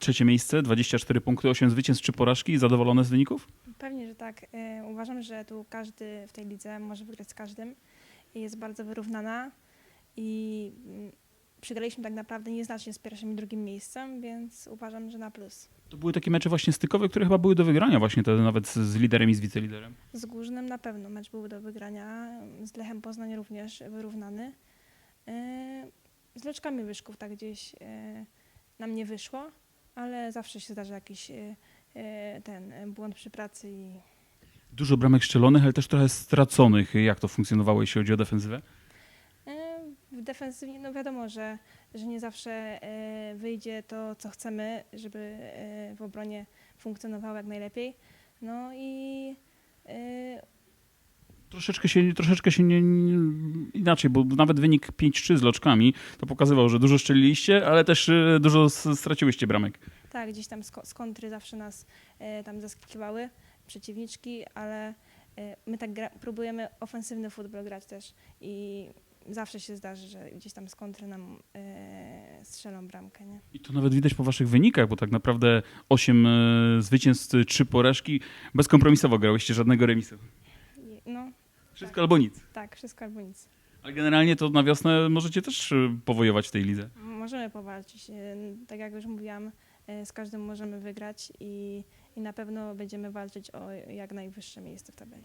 Trzecie miejsce, 24 punkty, 8 zwycięstw, 3 porażki. Zadowolone z wyników? Pewnie, że tak. E, Uważam, że tu każdy w tej lidze może wygrać z każdym. Jest bardzo wyrównana i mm, przegraliśmy tak naprawdę nieznacznie z pierwszym i drugim miejscem, więc uważam, że na plus. To były takie mecze właśnie stykowe, które chyba były do wygrania właśnie te, nawet z, z liderem i z wiceliderem. Z Górznym na pewno mecz był do wygrania, z Lechem Poznań również wyrównany. E, Z Leczkami Wyszków tak gdzieś e, nam nie wyszło, ale zawsze się zdarza jakiś e, e, ten e, błąd przy pracy i Dużo bramek strzelonych, ale też trochę straconych. Jak to funkcjonowało, jeśli chodzi o defensywę? E, W defensywie, no wiadomo, że, że nie zawsze wyjdzie to, co chcemy, żeby w obronie funkcjonowało jak najlepiej. No i Troszeczkę się, troszeczkę się nie, nie, inaczej, bo nawet wynik 5-3 z loczkami to pokazywał, że dużo strzeliliście, ale też e, dużo straciłyście bramek. tak, gdzieś tam z, ko- z kontry zawsze nas e, tam zaskakiwały przeciwniczki, ale e, my tak próbujemy ofensywny futbol grać też i zawsze się zdarzy, że gdzieś tam z kontry nam strzelą bramkę, nie? I to nawet widać po waszych wynikach, bo tak naprawdę 8 e, zwycięstw, 3 porażki. Bezkompromisowo grałyście, żadnego remisu. No, Wszystko albo nic. tak, wszystko albo nic. Ale generalnie to na wiosnę możecie też e, powojować w tej lidze. Możemy powalczyć. E, Tak jak już mówiłam, e, z każdym możemy wygrać i, i na pewno będziemy walczyć o jak najwyższe miejsce w tabeli.